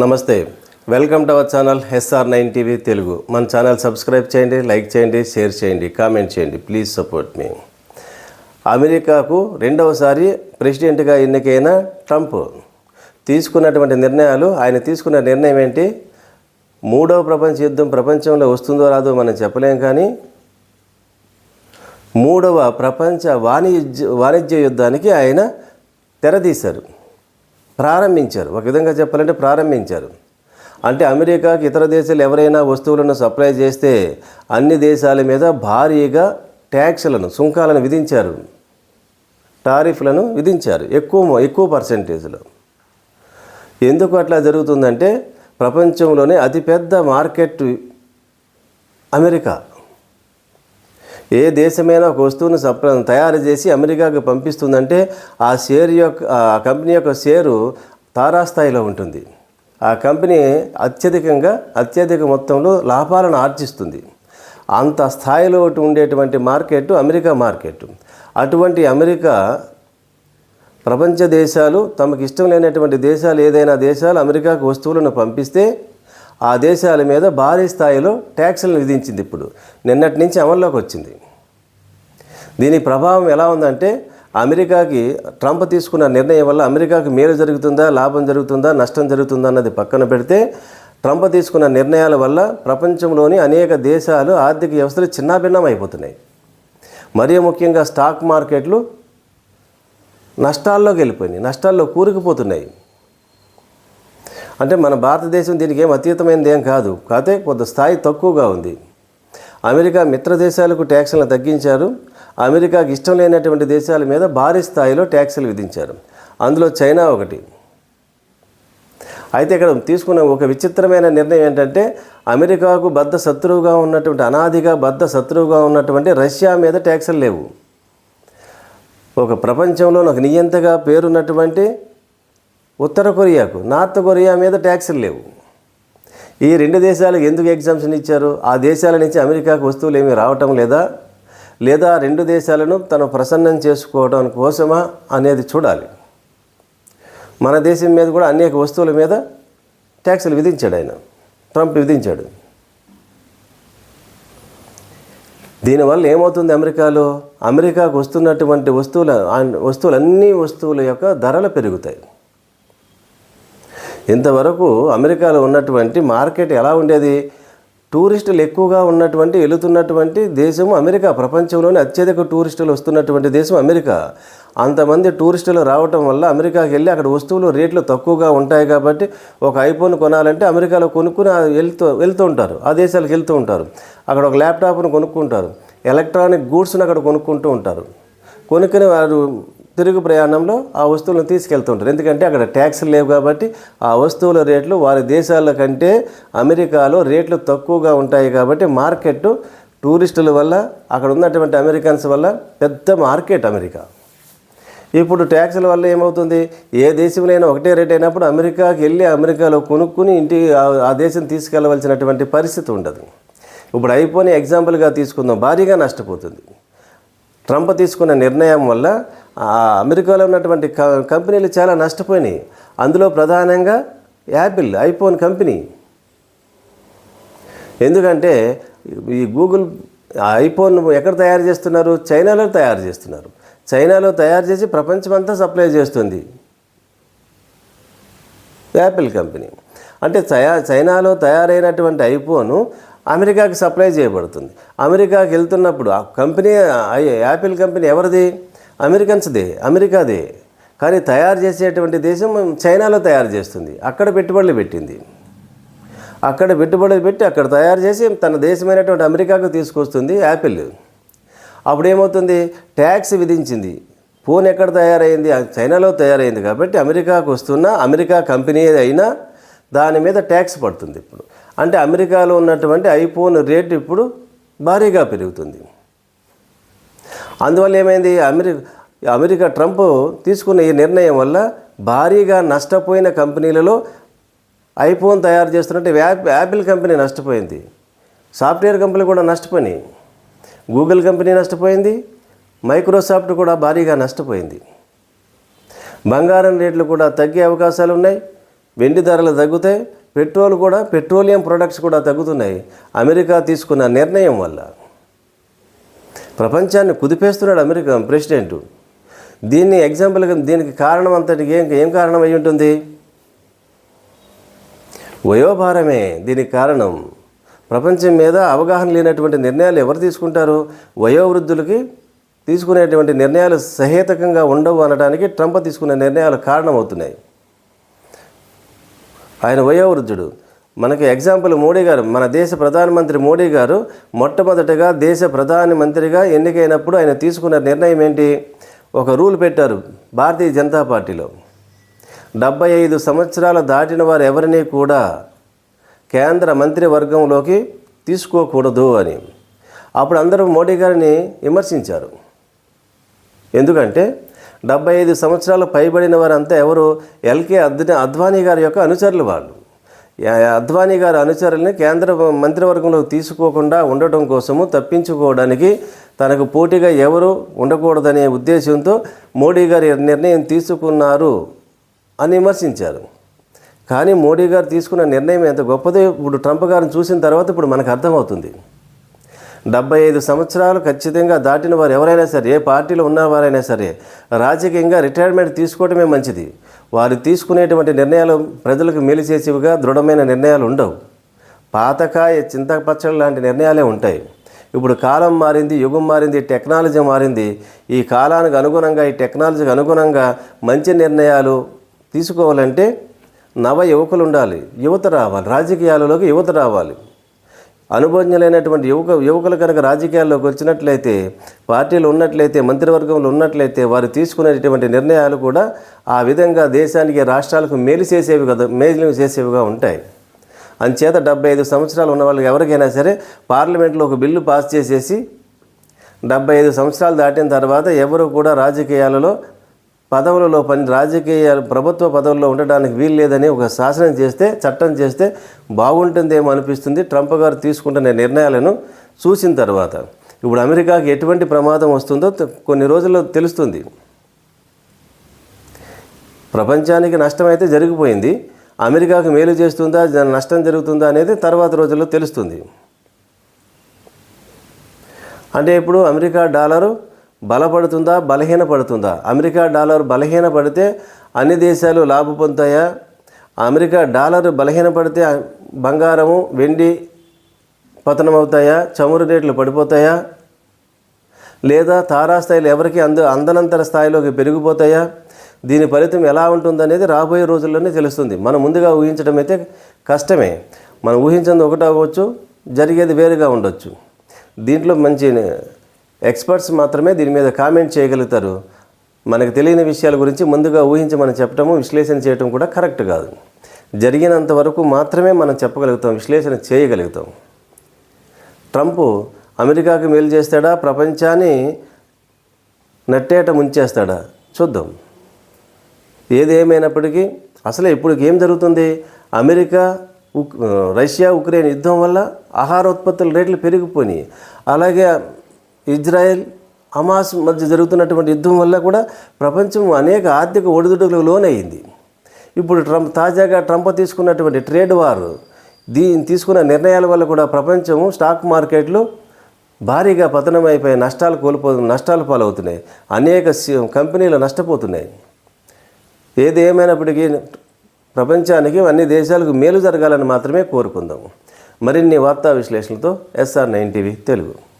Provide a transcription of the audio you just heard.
నమస్తే. Welcome to our channel SR nine TV Telugu. మన channel subscribe చేయండి like చేయండి షేర్ చేయండి కామెంట్ చేయండి. ప్లీజ్ సపోర్ట్ మీ. అమెరికాకు రెండవసారి ప్రెసిడెంట్గా ఎన్నికైన ట్రంప్ తీసుకున్నటువంటి నిర్ణయాలు ఆయన తీసుకున్న నిర్ణయం ఏంటి? మూడవ ప్రపంచ యుద్ధం ప్రపంచంలో వస్తుందో రాదో మనం చెప్పలేం కానీ మూడవ ప్రపంచ వాణిజ్య వాణిజ్య యుద్ధానికి ఆయన తెరదీశారు. ప్రారంభించారు. ఒక విధంగా చెప్పాలంటే ప్రారంభించారు. అంటే అమెరికాకి ఇతర దేశాలు ఎవరైనా వస్తువులను సప్లై చేస్తే అన్ని దేశాల మీద భారీగా ట్యాక్స్లను సుంకాలను విధించారు. టారిఫ్లను విధించారు. ఎక్కువ ఎక్కువ పర్సెంటేజ్లో. ఎందుకు అట్లా జరుగుతుందంటే ప్రపంచంలోనే అతిపెద్ద మార్కెట్ అమెరికా. ఏ దేశమైనా ఒక వస్తువును సప్ల తయారు చేసి అమెరికాకు పంపిస్తుందంటే ఆ షేర్ యొక్క ఆ కంపెనీ యొక్క షేరు తారాస్థాయిలో ఉంటుంది. ఆ కంపెనీ అత్యధికంగా అత్యధిక మొత్తంలో లాభాలను ఆర్జిస్తుంది. అంత స్థాయిలో ఉండేటువంటి మార్కెట్ అమెరికా మార్కెట్ అటువంటి అమెరికా ప్రపంచ దేశాలు తమకు ఇష్టం లేనటువంటి దేశాలు ఏదైనా దేశాలు అమెరికాకు వస్తువులను పంపిస్తే ఆ దేశాల మీద భారీ స్థాయిలో ట్యాక్సులను విధించింది ఇప్పుడు. నిన్నటి నుంచి అమల్లోకి వచ్చింది. దీని ప్రభావం ఎలా ఉందంటే అమెరికాకి ట్రంప్ తీసుకున్న నిర్ణయం వల్ల అమెరికాకి మేలు జరుగుతుందా లాభం జరుగుతుందా నష్టం జరుగుతుందా అన్నది పక్కన పెడితే ట్రంప్ తీసుకున్న నిర్ణయాల వల్ల ప్రపంచంలోని అనేక దేశాలు ఆర్థిక వ్యవస్థలు చిన్నాభిన్నం అయిపోతున్నాయి మరీ ముఖ్యంగా స్టాక్ మార్కెట్లు నష్టాల్లోకి వెళ్ళిపోయినాయి నష్టాల్లో కూరుకుపోతున్నాయి. అంటే మన భారతదేశం దీనికి ఏం అతీతమైనది ఏం కాదు. కాకపోతే కొంత స్థాయి తక్కువగా ఉంది. అమెరికా మిత్ర దేశాలకు ట్యాక్స్లను తగ్గించారు. అమెరికాకి ఇష్టం లేనటువంటి దేశాల మీద భారీ స్థాయిలో ట్యాక్సులు విధించారు. అందులో చైనా ఒకటి. అయితే ఇక్కడ తీసుకున్న ఒక విచిత్రమైన నిర్ణయం ఏంటంటే అమెరికాకు బద్ద శత్రువుగా ఉన్నటువంటి అనాదిగా బద్ద శత్రువుగా ఉన్నటువంటి రష్యా మీద ట్యాక్సులు లేవు. ఒక ప్రపంచంలో ఒక నియంతగా పేరున్నటువంటి ఉత్తర కొరియాకు నార్త్ కొరియా మీద ట్యాక్సులు లేవు. ఈ రెండు దేశాలకు ఎందుకు ఎగ్జామ్షన్ ఇచ్చారు? ఆ దేశాల నుంచి అమెరికాకు వస్తువులు ఏమీ రావటం లేదా? లేదా రెండు దేశాలను తను ప్రసన్నం చేసుకోవడం కోసమా అనేది చూడాలి. మన దేశం మీద కూడా అనేక వస్తువుల మీద ట్యాక్సులు విధించాడు ఆయన. ట్రంప్ విధించాడు. దీనివల్ల ఏమవుతుంది అమెరికాలో? అమెరికాకు వస్తున్నటువంటి వస్తువుల వస్తువులు అన్ని వస్తువుల యొక్క ధరలు పెరుగుతాయి. ఇంతవరకు అమెరికాలో ఉన్నటువంటి మార్కెట్ ఎలా ఉండేది? టూరిస్టులు ఎక్కువగా ఉన్నటువంటి వెళుతున్నటువంటి దేశం అమెరికా. ప్రపంచంలోనే అత్యధిక టూరిస్టులు వస్తున్నటువంటి దేశం అమెరికా. అంతమంది టూరిస్టులు రావటం వల్ల అమెరికాకి వెళ్ళి అక్కడ వస్తువులు రేట్లు తక్కువగా ఉంటాయి కాబట్టి ఒక ఐఫోన్ కొనాలంటే అమెరికాలో కొనుక్కుని వెళ్తూ వెళ్తూ ఉంటారు. ఆ దేశాలకు వెళ్తూ ఉంటారు. అక్కడ ఒక ల్యాప్టాప్ను కొనుక్కుంటారు. ఎలక్ట్రానిక్ గూడ్స్ని అక్కడ కొనుక్కుంటూ ఉంటారు. కొనుక్కుని వారు తిరుగు ప్రయాణంలో ఆ వస్తువులను తీసుకెళ్తుంటారు. ఎందుకంటే అక్కడ ట్యాక్స్ లేవు కాబట్టి ఆ వస్తువుల రేట్లు వారి దేశాల కంటే అమెరికాలో రేట్లు తక్కువగా ఉంటాయి కాబట్టి మార్కెట్ టూరిస్టుల వల్ల అక్కడ ఉన్నటువంటి అమెరికన్స్ వల్ల పెద్ద మార్కెట్ అమెరికా. ఇప్పుడు ట్యాక్స్ల వల్ల ఏమవుతుంది? ఏ దేశంలో ఒకటే రేట్ అయినప్పుడు అమెరికాకి వెళ్ళి అమెరికాలో కొనుక్కుని ఇంటి ఆ- దేశం తీసుకెళ్ళవలసినటువంటి పరిస్థితి ఉండదు. ఇప్పుడు ఐఫోన్ ఎగ్జాంపుల్గా తీసుకుందాం. భారీగా నష్టపోతుంది. ట్రంప్ తీసుకున్న నిర్ణయం వల్ల అమెరికాలో ఉన్నటువంటి క- కంపెనీలు చాలా నష్టపోయినాయి. అందులో ప్రధానంగా యాపిల్ ఐఫోన్ కంపెనీ. ఎందుకంటే ఈ గూగుల్ ఐఫోన్ ఎక్కడ తయారు చేస్తున్నారు? చైనాలో తయారు చేస్తున్నారు. చైనాలో తయారు చేసి ప్రపంచమంతా సప్లై చేస్తుంది. Apple company. అంటే చయా చైనాలో తయారైనటువంటి ఐఫోను అమెరికాకి సప్లై చేయబడుతుంది. అమెరికాకి వెళ్తున్నప్పుడు ఆ కంపెనీ యాపిల్ కంపెనీ ఎవరిది? అమెరికన్స్దే అమెరికాదే. కానీ తయారు చేసేటువంటి దేశం చైనాలో తయారు చేస్తుంది. అక్కడ పెట్టుబడులు పెట్టింది. అక్కడ పెట్టుబడులు పెట్టి అక్కడ తయారు చేసి తన దేశమైనటువంటి అమెరికాకు తీసుకొస్తుంది యాపిల్. అప్పుడు ఏమవుతుంది ట్యాక్స్ విధించింది. ఫోన్ ఎక్కడ తయారైంది? చైనాలో తయారైంది కాబట్టి అమెరికాకు వస్తున్న అమెరికా కంపెనీ అయినా దాని మీద ట్యాక్స్ పడుతుంది ఇప్పుడు. అంటే అమెరికాలో ఉన్నటువంటి ఐఫోన్ రేటు ఇప్పుడు భారీగా పెరుగుతుంది. అందువల్ల ఏమైంది? అమెరికా అమెరికా ట్రంప్ తీసుకున్న ఈ నిర్ణయం వల్ల భారీగా నష్టపోయిన కంపెనీలలో ఐఫోన్ తయారు చేస్తున్నట్టు యాపిల్ కంపెనీ నష్టపోయింది. సాఫ్ట్వేర్ కంపెనీ కూడా నష్టపోయినాయి. గూగుల్ కంపెనీ నష్టపోయింది. మైక్రోసాఫ్ట్ కూడా భారీగా నష్టపోయింది. బంగారం రేట్లు కూడా తగ్గే అవకాశాలు ఉన్నాయి. వెండి ధరలు తగ్గుతాయి. పెట్రోల్ కూడా పెట్రోలియం ప్రొడక్ట్స్ కూడా తగ్గుతున్నాయి. అమెరికా తీసుకున్న నిర్ణయం వల్ల. ప్రపంచాన్ని కుదిపేస్తున్నాడు అమెరికా ప్రెసిడెంట్. దీన్ని ఎగ్జాంపుల్గా దీనికి కారణం అంతటికి ఏం ఏం కారణం అయి ఉంటుంది? వయోభారమే దీనికి కారణం. ప్రపంచం మీద అవగాహన లేనటువంటి నిర్ణయాలు ఎవరు తీసుకుంటారు? వయోవృద్ధులకి తీసుకునేటువంటి నిర్ణయాలు సహేతకంగా ఉండవు అనడానికి ట్రంప్ తీసుకునే నిర్ణయాలు కారణమవుతున్నాయి. ఆయన వయోవృద్ధుడు. మనకి ఎగ్జాంపుల్ మోడీ గారు మన దేశ ప్రధానమంత్రి మోడీ గారు మొట్టమొదటగా దేశ ప్రధానమంత్రిగా ఎన్నికైనప్పుడు ఆయన తీసుకున్న నిర్ణయం ఏంటి? ఒక రూల్ పెట్టారు భారతీయ జనతా పార్టీలో. డెబ్బై ఐదు సంవత్సరాలు దాటిన వారు ఎవరిని కూడా కేంద్ర మంత్రివర్గంలోకి తీసుకోకూడదు అని. అప్పుడు అందరూ మోడీ గారిని విమర్శించారు. ఎందుకంటే డెబ్బై ఐదు సంవత్సరాలు పైబడిన వారంతా ఎవరు ఎల్కే అద్వ అద్వానీ గారి యొక్క అనుచరులు వాళ్ళు. అద్వానీ గారి అనుచరుల్ని కేంద్ర మంత్రివర్గంలో తీసుకోకుండా ఉండటం కోసము తప్పించుకోవడానికి తనకు పోటీగా ఎవరు ఉండకూడదనే ఉద్దేశంతో మోడీ గారి నిర్ణయం తీసుకున్నారు అని విమర్శించారు. కానీ మోడీ గారు తీసుకున్న నిర్ణయం ఎంత గొప్పదో ఇప్పుడు ట్రంప్ గారిని చూసిన తర్వాత ఇప్పుడు మనకు అర్థమవుతుంది. డెబ్బై ఐదు సంవత్సరాలు ఖచ్చితంగా దాటిన వారు ఎవరైనా సరే ఏ పార్టీలో ఉన్నవారైనా సరే రాజకీయంగా రిటైర్మెంట్ తీసుకోవడమే మంచిది. వారు తీసుకునేటువంటి నిర్ణయాలు ప్రజలకు మేలు చేసేవిగా దృఢమైన నిర్ణయాలు ఉండవు. పాతకాయ చింతపచ్చడి లాంటి నిర్ణయాలే ఉంటాయి. ఇప్పుడు కాలం మారింది యుగం మారింది టెక్నాలజీ మారింది. ఈ కాలానికి అనుగుణంగా ఈ టెక్నాలజీకి అనుగుణంగా మంచి నిర్ణయాలు తీసుకోవాలంటే నవ యువకులు ఉండాలి. యువత రావాలి. రాజకీయాలలోకి యువత రావాలి. అనుభవజ్ఞులైనటువంటి యువక యువకులు కనుక రాజకీయాల్లోకి వచ్చినట్లయితే పార్టీలు ఉన్నట్లయితే మంత్రివర్గంలో ఉన్నట్లయితే వారు తీసుకునేటువంటి నిర్ణయాలు కూడా ఆ విధంగా దేశానికి రాష్ట్రాలకు మేలు చేసేవి కదా మేలు చేసేవిగా ఉంటాయి. అంచేత డెబ్బై ఐదు సంవత్సరాలు ఉన్న వాళ్ళకి ఎవరికైనా సరే పార్లమెంట్లో ఒక బిల్లు పాస్ చేసేసి డెబ్బై ఐదు సంవత్సరాలు దాటిన తర్వాత ఎవరు కూడా రాజకీయాలలో పదవులలో పని రాజకీయ ప్రభుత్వ పదవుల్లో ఉండడానికి వీలు లేదని ఒక శాసనం చేస్తే చట్టం చేస్తే బాగుంటుందేమో అనిపిస్తుంది. ట్రంప్ గారు తీసుకుంటున్న నిర్ణయాలను చూసిన తర్వాత ఇప్పుడు అమెరికాకి ఎటువంటి ప్రమాదం వస్తుందో కొన్ని రోజుల్లో తెలుస్తుంది. ప్రపంచానికి నష్టం అయితే జరిగిపోయింది. అమెరికాకు మేలు చేస్తుందా నష్టం జరుగుతుందా అనేది తర్వాత రోజుల్లో తెలుస్తుంది. అంటే ఇప్పుడు అమెరికా డాలరు బలపడుతుందా బలహీనపడుతుందా? అమెరికా డాలర్ బలహీనపడితే అన్ని దేశాలు లాభ పొందుతాయా? అమెరికా డాలర్ బలహీనపడితే బంగారము వెండి పతనమవుతాయా? చమురు రేట్లు పడిపోతాయా? లేదా తారాస్థాయిలు ఎవరికి అంద అందనంతర స్థాయిలోకి పెరిగిపోతాయా? దీని ఫలితం ఎలా ఉంటుందనేది రాబోయే రోజుల్లోనే తెలుస్తుంది. మనం ముందుగా ఊహించడం అయితే కష్టమే. మనం ఊహించింది ఒకటి అవ్వచ్చు జరిగేది వేరుగా ఉండొచ్చు. దీంట్లో మంచి ఎక్స్పర్ట్స్ మాత్రమే దీని మీద కామెంట్ చేయగలుగుతారు. మనకు తెలియని విషయాల గురించి ముందుగా ఊహించి మనం చెప్పడము విశ్లేషణ చేయటం కూడా కరెక్ట్ కాదు. జరిగినంత వరకు మాత్రమే మనం చెప్పగలుగుతాం విశ్లేషణ చేయగలుగుతాం. ట్రంప్ అమెరికాకు మేలు చేస్తాడా? ప్రపంచాన్ని నట్టేట ముంచేస్తాడా? చూద్దాం. ఏది ఏమైనప్పటికీ అసలు ఇప్పుడు ఏం జరుగుతుంది? అమెరికా ఉక్ రష్యా ఉక్రెయిన్ యుద్ధం వల్ల ఆహారోత్పత్తుల రేట్లు పెరిగిపోయినాయి. అలాగే ఇజ్రాయెల్ హమాస్ మధ్య జరుగుతున్నటువంటి యుద్ధం వల్ల కూడా ప్రపంచం అనేక ఆర్థిక ఒడిదుడుకులకు లోనయ్యింది ఇప్పుడు ట్రంప్ తాజాగా ట్రంప్ తీసుకున్నటువంటి ట్రేడ్ వార్ దీని తీసుకున్న నిర్ణయాల వల్ల కూడా ప్రపంచం స్టాక్ మార్కెట్లు భారీగా పతనమైపోయి నష్టాలు కోల్పో నష్టాలు పాలవుతున్నాయి. అనేక కంపెనీలు నష్టపోతున్నాయి. ఏది ఏమైనప్పటికీ ప్రపంచానికి అన్ని దేశాలకు మేలు జరగాలని మాత్రమే కోరుకుందాం. మరిన్ని వార్తా విశ్లేషణలతో ఎస్ఆర్ నైన్ టీవీ తెలుగు.